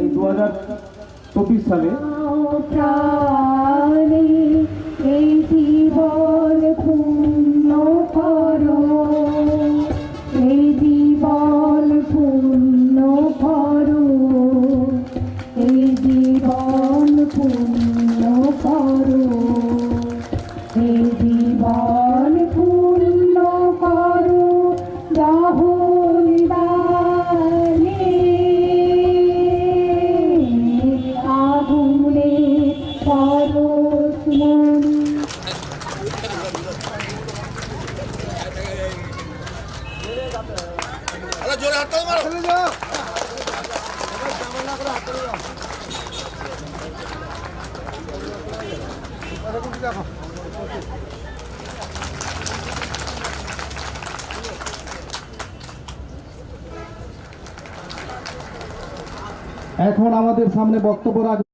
এই দু হাজার চব্বিশ সালে এখন আমাদের সামনে বক্তব্য রাখ